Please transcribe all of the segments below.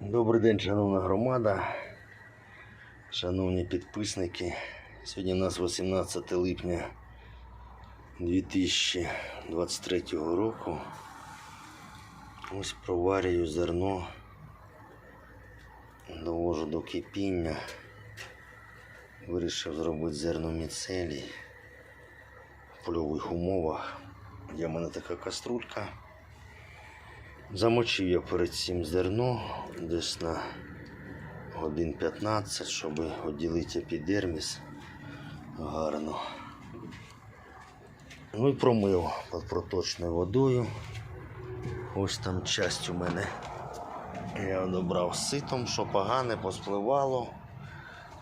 Добрий день, шановна громада, шановні підписники. Сьогодні у нас 18 липня 2023 року. Ось проварюю зерно, довожу до кипіння. Вирішив зробити зерно міцелій в польових умовах. Є в мене така каструлька. Замочив я перед цим зерно десь на годин 15, щоб відділити епідерміс гарно. Ну і промив під проточною водою. Ось там часть у мене. Я одобрав ситом, що погане, поспливало.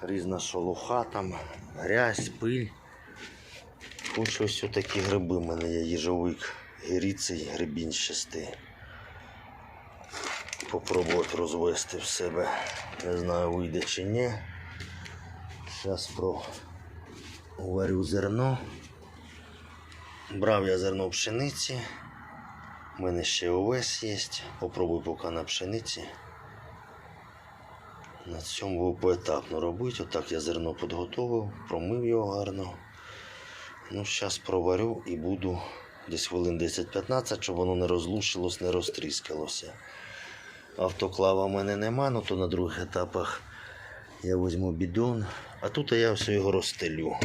Різна шолуха там, грязь, пиль. Ось ось такі гриби в мене є їжовик, гіріцей, грибінчастий попробувати розвести в себе. Не знаю, вийде чи ні. Зараз проварю зерно. Брав я зерно пшениці. У мене ще овес є. Попробую поки на пшениці. На цьому буду поетапно робити. Отак я зерно підготовив, промив його гарно. Ну, зараз проварю і буду десь хвилин 10-15, щоб воно не розлучилось, не розтріскалося. Автоклава в мене нема, ну то на других етапах я візьму бідон, а тут я все його розстелю.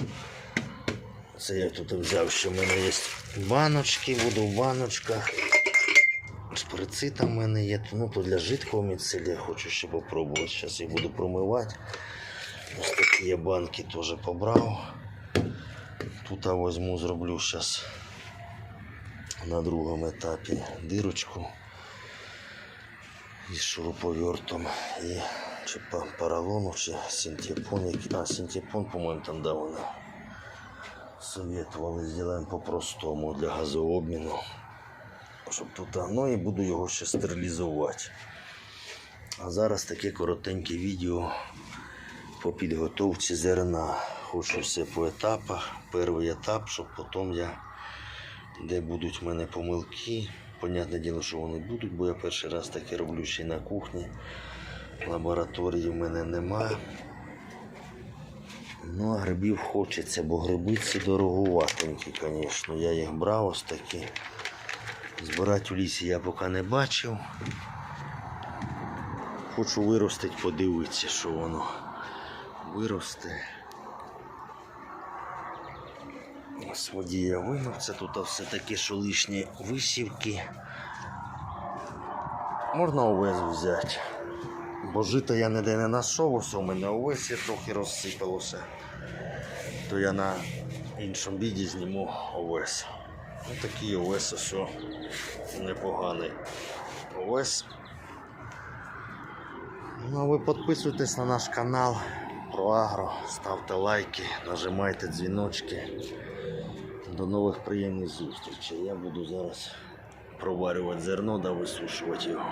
Це я тут взяв, що в мене є баночки, буду в баночках. Шприци там в мене є, ну то для жидкого міцелія хочу ще попробувати. Зараз їх буду промивати. Ось такі я банки теж побрав. Тут я візьму, зроблю зараз на другому етапі дирочку із шуруповертом і чи по поролону, чи синтепон. А, синтепон, по-моєму, там да вона. Советували, зробимо по-простому для газообміну. Щоб тут, ну і буду його ще стерилізувати. А зараз таке коротеньке відео по підготовці зерна. Хочу все по етапах. Перший етап, щоб потім я, де будуть в мене помилки. Понятне діло, що вони будуть, бо я перший раз таке роблю ще й на кухні. Лабораторії в мене немає. Ну, а грибів хочеться, бо гриби ці дороговатенькі, звісно. Я їх брав ось такі. Збирати у лісі я поки не бачив. Хочу виростити, подивитися, що воно виросте. Ось водія це тут все таке, що лишні висівки. Можна овес взяти. Бо жито я ніде не знайшов, ось у мене овес є трохи розсипалося. То я на іншому біді зніму овес. Ось такий овес, що непоганий овес. Ну, а ви підписуйтесь на наш канал про агро, ставте лайки, нажимайте дзвіночки. До нових приємних зустрічей. Я буду зараз проварювати зерно та висушувати його.